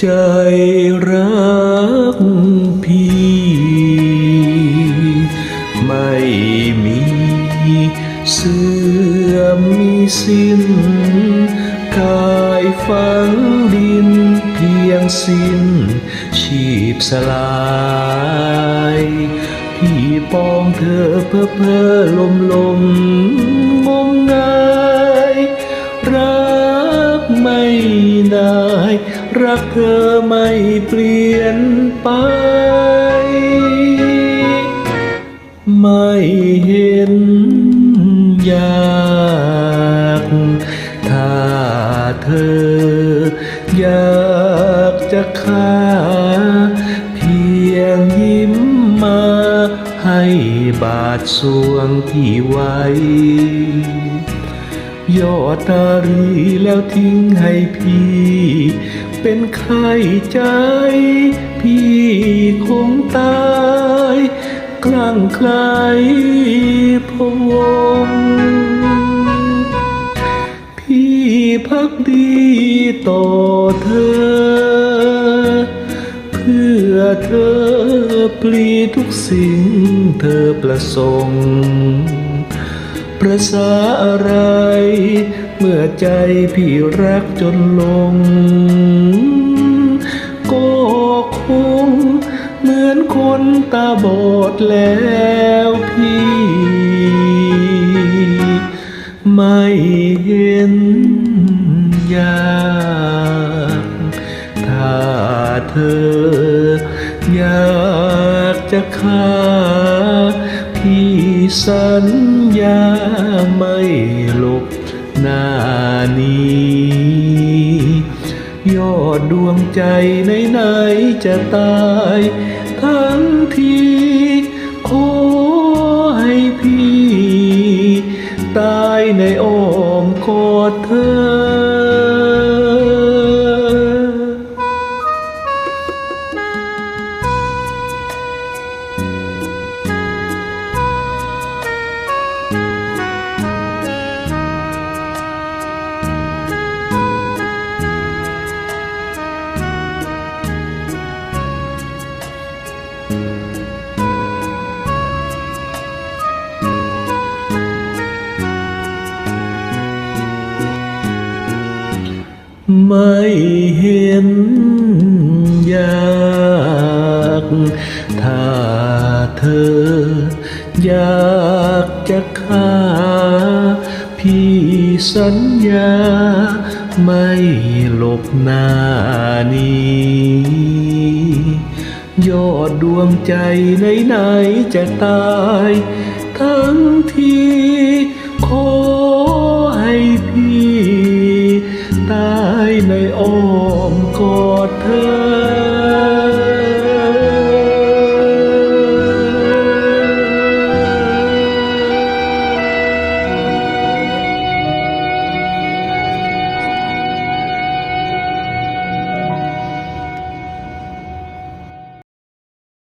ใจรักพี่ ไม่มีเสื่อมมีสิ้น กายฝังดินเพียงสิ้น ชีพสลายพี่ปองเธอเพื่อเพอลมลมงมงาย รักไม่ได้ รักเธอไม่เปลี่ยนไป ไม่เห็นอยากถ้าเธออยากจะฆ่าเพียงยิ้มมาให้บาดสวงที่ไว้ยอดตารีแล้วทิ้งให้พี่ เป็นไข้ใจ พี่คงตายคลั่งไคล้พวง พี่พักดีต่อเธอ เพื่อเธอปลีทุกสิ่งเธอประสงค์ ประสาอะไร เมื่อใจพี่รักจนลง ก็คงเหมือนคนตาบอดแล้วพี่ ไม่เห็นยากถ้าเธออยากจะฆ่าพี่ สัญญาไม่หลบหน้านี้ยอดดวงใจไหนๆจะตายทั้งทีขอให้พี่ ตายในอ้อ ไม่เห็นอยากถ้าเธออยากจะฆ่าพี่สัญญาไม่หลบหน้านี้ยอดดวงใจไหนๆจะตาย ทั้งที่ข